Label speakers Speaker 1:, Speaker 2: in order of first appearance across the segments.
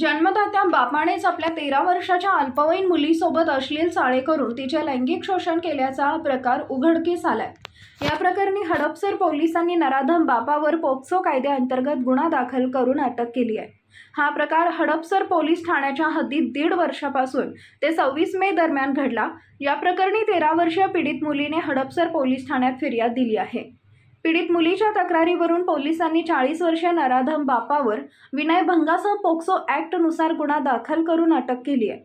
Speaker 1: जन्मदात्या बापानेच आपल्या तेरा वर्षाच्या अल्पवयीन मुलीसोबत अश्लील चाळे करून तिचे लैंगिक शोषण केल्याचा हा प्रकार उघडकीस आलाय. या प्रकरणी हडपसर पोलिसांनी नराधम बापावर पोक्सो कायद्याअंतर्गत गुन्हा दाखल करून अटक केली आहे. हा प्रकार हडपसर पोलीस ठाण्याच्या हद्दीत दीड वर्षापासून ते सव्वीस मे दरम्यान घडला. या प्रकरणी तेरा वर्षीय पीडित मुलीने हडपसर पोलीस ठाण्यात फिर्याद दिली आहे. पीडित मुलीच्या तक्रारीवरून पोलिसांनी चाळीस वर्षीय नराधम बापावर विनयभंगासह पोक्सो ॲक्टनुसार गुन्हा दाखल करून अटक केली आहे.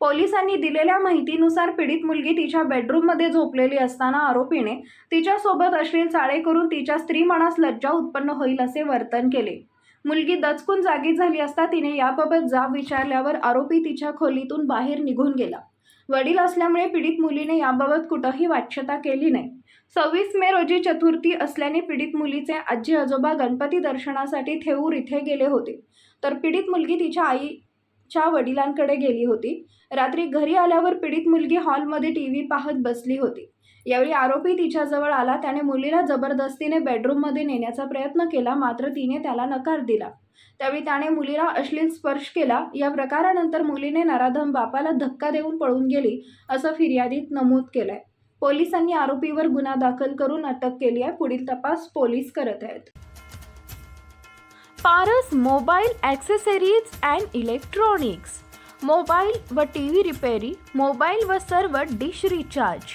Speaker 1: पोलिसांनी दिलेल्या माहितीनुसार पीडित मुलगी तिच्या बेडरूममध्ये झोपलेली असताना आरोपीने तिच्यासोबत अश्लील चाळे करून तिच्या स्त्री मनास लज्जा उत्पन्न होईल असे वर्तन केले. मुलगी दचकून जागी झाली असता तिने याबाबत जाब विचारल्यावर आरोपी तिच्या खोलीतून बाहेर निघून गेला. वडील असल्यामुळे पीडित मुलीने याबाबत कुठंही वाच्यता केली नाही. सव्वीस मे रोजी चतुर्थी असल्याने पीडित मुलीचे आजी आजोबा गणपती दर्शनासाठी थेऊर इथे गेले होते. तर पीडित मुलगी तिच्या आईच्या वडिलांकडे गेली होती. रात्री घरी आल्यावर पीडित मुलगी हॉलमध्ये टी व्ही पाहत बसली होती. यावेळी आरोपी तिच्याजवळ आला त्याने मुलीला जबरदस्तीने बेडरूममध्ये नेण्याचा प्रयत्न केला मात्र तिने त्याला नकार दिला. त्यावेळी त्याने मुलीला अश्लील स्पर्श केला. या प्रकारानंतर मुलीने नराधम बापाला धक्का देऊन पळून गेली असं फिर्यादीत नमूद केलंय. पोलिसांनी आरोपीवर गुन्हा दाखल करून अटक केली आहे. पुढील तपास पोलीस करत आहेत. Paras mobile accessories and electronics. Mobile व टी व्ही रिपेरी मोबाईल व सर्व डिश रिचार्ज.